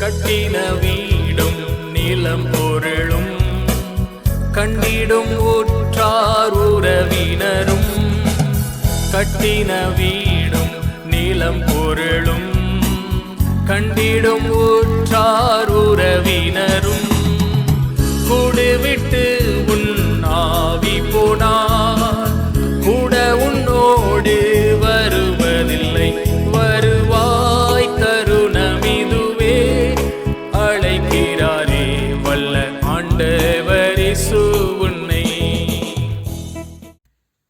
கட்டின வீடும் நிலம் பொருளும் கண்டிடும் ஊற்றார் உறவினரும். கட்டின வீடும் நிலம் பொருளும் கண்டிடும் ஊற்றார் உறவினரும். ஆண்டவரிசு உன்னை.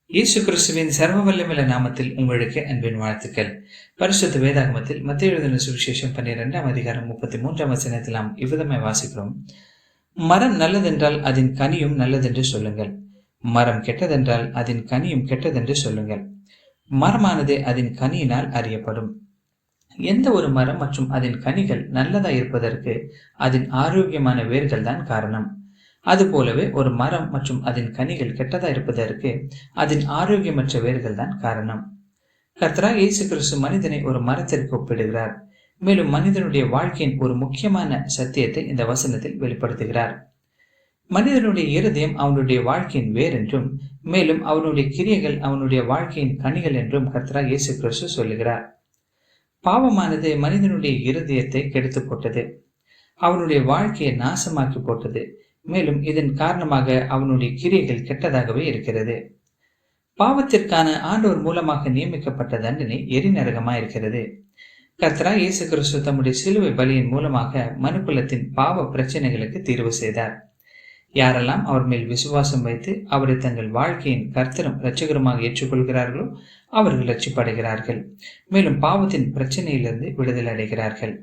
இயேசு கிறிஸ்துவின் சர்வ வல்லமையுள்ள நாமத்தில் உங்களுக்கு அன்பின் வாழ்த்துக்கள். பரிசுத்த வேதாகமத்தில் மத்திய எழுதின சுவிசேஷம் பன்னிரெண்டாம் அதிகாரம் முப்பத்தி மூன்றாம் வசனத்தில் நாம் இவ்விதமாய் வாசிக்கிறோம். மரம் நல்லதென்றால் அதன் கனியும் நல்லதென்று சொல்லுங்கள். மரம் கெட்டதென்றால் அதன் கனியும் கெட்டதென்று சொல்லுங்கள். மரமானது அதன் கனியினால் அறியப்படும். எந்த ஒரு மரம் மற்றும் அதன் கனிகள் நல்லதா இருப்பதற்கு அதன் ஆரோக்கியமான வேர்கள் தான் காரணம். அதுபோலவே ஒரு மரம் மற்றும் அதன் கனிகள் கெட்டதா இருப்பதற்கு அதன் ஆரோக்கியமற்ற வேர்கள் தான் காரணம். கர்த்தரா இயேசு கிறிஸ்து மனிதனை ஒரு மரத்திற்கு ஒப்பிடுகிறார். மேலும் மனிதனுடைய வாழ்க்கையின் ஒரு முக்கியமான சத்தியத்தை இந்த வசனத்தில் வெளிப்படுத்துகிறார். மனிதனுடைய இருதயம் அவனுடைய வாழ்க்கையின் வேர் என்றும் மேலும் அவனுடைய கிரியைகள் அவனுடைய வாழ்க்கையின் கனிகள் என்றும் கர்த்தரா இயேசு கிறிஸ்து சொல்லுகிறார். பாவமானது மனிதனுடைய இருதயத்தை கெடுத்து போட்டது. அவனுடைய வாழ்க்கையை நாசமாக்கி போட்டது. மேலும் இதன் காரணமாக அவனுடைய கிரியைகள் கெட்டதாகவே இருக்கிறது. பாவத்திற்கான ஆண்டவர் மூலமாக நியமிக்கப்பட்ட தண்டனை எரிநரகமாக இருக்கிறது கத்ரா இயேசு கிறிஸ்து தம்முடைய சிலுவை பலியின் மூலமாக மனுக்குலத்தின் பாவ பிரச்சனைகளுக்கு தீர்வு செய்தார். யாரெல்லாம் அவர் மேல் விசுவாசம் வைத்து அவரை தங்கள் வாழ்க்கையின் கர்த்தரும் இரட்சகருமாக ஏற்றுக்கொள்கிறார்களோ அவர்கள் ரட்சிப்படைகிறார்கள் மேலும் பாவத்தின் பிரச்சனையிலிருந்து விடுதலை அடைகிறார்கள்.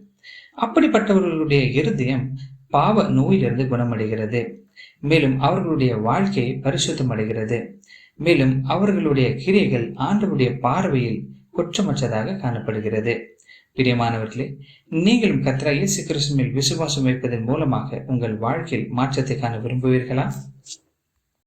அப்படிப்பட்டவர்களுடைய இருதயம் பாவ நோயிலிருந்து குணமடைகிறது. மேலும் அவர்களுடைய வாழ்க்கை பரிசுத்தமடைகிறது. மேலும் அவர்களுடைய கிரியைகள் ஆண்டவருடைய பார்வையில் குற்றமற்றதாக காணப்படுகிறது. பிரியமானவர்களே நீங்களும் கத்ரா இயேசு கிறிஸ்துமில் விசுவாசம் வைப்பதன் மூலமாக உங்கள் வாழ்க்கையில் மாற்றத்தை காண விரும்புவீர்களா?